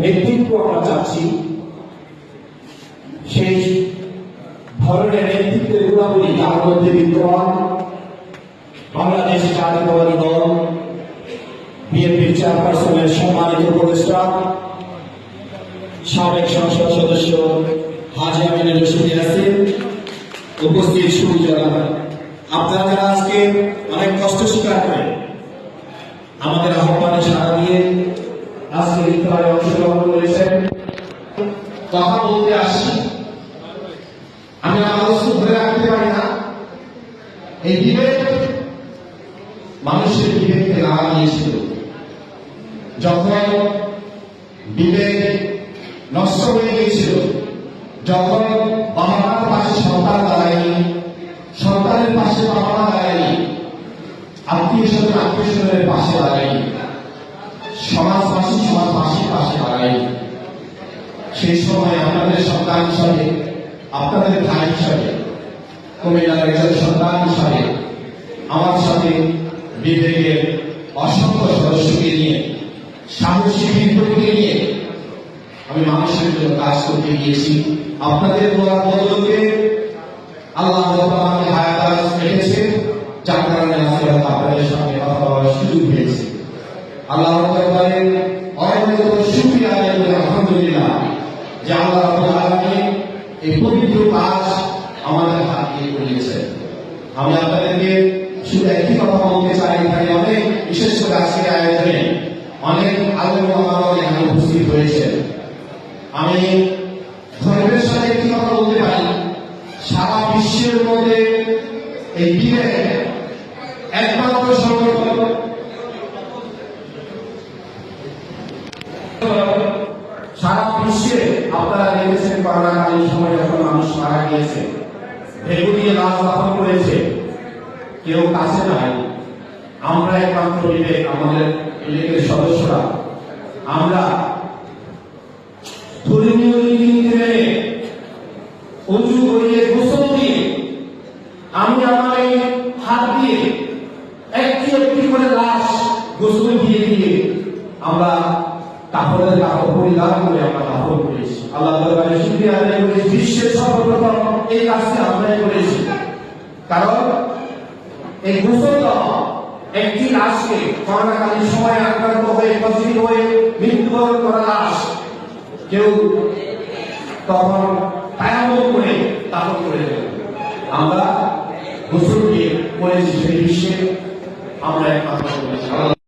নেতৃত্ব আমরা চাচ্ছি সেই ধরনের নেতৃত্বের গুণাবলী তার মধ্যে বিদ্যমান। বাংলাদেশ জাতীয়তাবাদী দল, বিএনপির চেয়ারপারসনের সম্মানিত উপদেষ্টা, সাবেক সংসদ সদস্য হাজি আমিনুর রশিদ ইয়াসিন, উপস্থিত সুবিজা আপনারা যারা আজকে অনেক কষ্ট স্বীকার করে আমাদের আহ্বানে সাড়া দিয়ে আজকে ইফতারে অংশগ্রহণ করেছেন। কথা বলতে আসি। আমি আমার ধরে রাখতে পারি না। এই বিবেক মানুষের বিবেককে নাড়া দিয়েছিল। যখন বিবেক নষ্ট হয়ে গিয়েছিল, যখন বাবা মার পাশে সন্তান দাঁড়ায়নি, সন্তানের পাশে বাবা দাঁড়ায়নি, আত্মীয় স্বজন, আত্মীয় স্বজনের পাশে দাঁড়ায়নি সমাজবাসী, সমাজবাসীর পাশে দাঁড়ায়নি সেই সময় আপনাদের সন্তান হিসাবে, আপনাদের ভাই হিসাবে, কুমিল্লার একজন সন্তান হিসাবে, আমার সাথে বিবেকের অসংখ্য সদস্যকে নিয়ে, সাহসী বিদ্রোহকে নিয়ে আমি মানুষের জন্য কাজ করতে গিয়েছি। আপনাদের বলার বদলতে আল্লাহ আমাকে হায়াত রেখেছে, যার কারণে আজকে আপনাদের সঙ্গে কথা বলার সুযোগ পেয়েছি। আল্লাহ তাআলার অনেক শুকরিয়া আদায় করি, আলহামদুলিল্লাহ, যে আল্লাহ রাব্বুল এই পবিত্র কাজ আমাদের হাত দিয়ে করিয়েছেন। আমি আপনাদেরকে শুধু একটি কথা বলতে চাই, এখানে অনেক বিশেষ করে আজকের আয়োজনে অনেক মহামারণ এখানে উপস্থিত হয়েছে আমি ধর্মের সাথে একটি কথা বলতে পারি। সারা বিশ্বের মধ্যে এই বিবেক একমাত্র সংগঠন সারা বিশ্বে আপনারা দেখেছেন করোনাকালীন সময় যখন মানুষ মারা গিয়েছে। ভেগু দিয়ে লাশ দাফন করেছে। কেউ কাছে নাই। আমরা একমাত্র বিবেক, আমাদের বিবেকের সদস্যরা। আমরা ধর্মীয় রীতিনীতি মেনে উঁচু করিয়ে গোসল দিয়ে, আমি আমার এই হাত দিয়ে একটি একটি করে লাশ গোসল দিয়ে দিয়ে আমরা কাপড়ের কাপড় পরিধান করে আমরা কাপড় করেছি। আল্লাহ দরবারে শুকরিয়া আদায় করেছি বিশ্বের সর্বপ্রথম এই কাজটি আমরাই করেছি। কারণ এই গোসল একটি লাশকে করোনাকালীন সময় আক্রান্ত হয়ে, পজিটিভ হয়ে মৃত্যুবরণ করা লাশ। কেউ তখন তায়াম্মম করে দাফন করে আমরা গোসল দিয়ে করেছি, সেই বিশ্বে আমরা একমাত্র